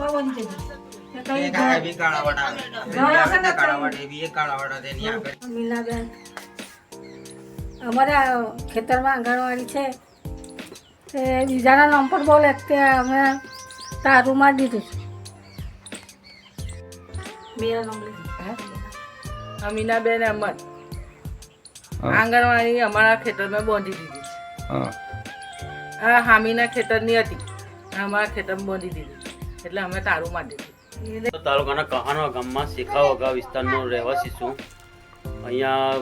પવન છે છે અમારા ખેતરમાં આંગણવાડી છે. તે બીજાના નામ પર બોલે તે અમે તારું માં દીધું છે. અમીનાબેન અમર. આંગણવાડી અમારા ખેતરમાં બાંધી દીધી હા. આ હામીના ખેતરની હતી. અમારા ખેતરમાં બાંધી દીધી. એટલે અમે તારું માં દીધું તાલુકાના કહાનો ગામમાં શેખાવગા વિસ્તારનો રહેવાસી છું. અહીંયા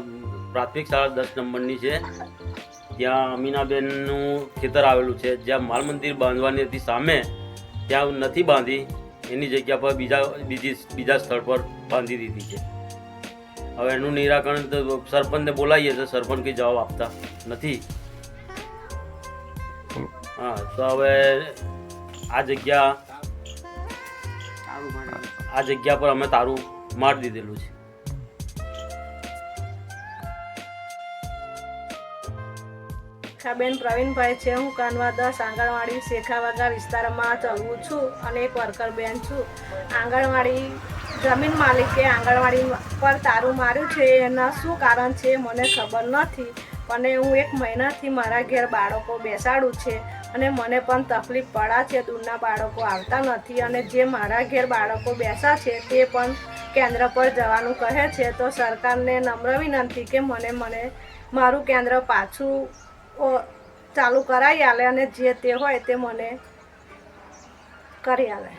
પ્રાથમિક શાળા દસ નંબરની છે. ત્યાં અમીનાબેનનું ખેતર આવેલું છે. જ્યાં માલ મંદિર બાંધવાની હતી સામે. ત્યાં નથી બાંધી. એની જગ્યા પર બીજા, બીજી, બીજા સ્થળ પર બાંધી દીધી છે. હવે એનું નિરાકરણ તો સરપંચને બોલાવીએ તો સરપંચ કંઈ જવાબ આપતા નથી. હા, તો હવે આ જગ્યા આ જગ્યા પર અમે તારું માર દીધેલું છે. બેન પ્રવીણભાઈ છે હું કાનવા દસ આંગણવાડી શેખાવાગા વિસ્તારમાં ચલવું છું અને એક વર્કર બેન છું. આંગણવાડી જમીન માલિકે આંગણવાડી પર તારું માર્યું છે એના શું કારણ છે મને ખબર નથી. અને હું એક મહિનાથી મારા ઘેર બાળકો બેસાડું છે અને મને પણ તકલીફ પડા છે, દૂરના બાળકો આવતા નથી અને જે મારા ઘેર બાળકો બેસા છે તે પણ કેન્દ્ર પર જવાનું કહે છે, તો સરકારને નમ્ર વિનંતી કે મને મને મારું કેન્દ્ર પાછું ચાલુ કરાવી આલે અને જે તે હોય તે મને કરી આલે.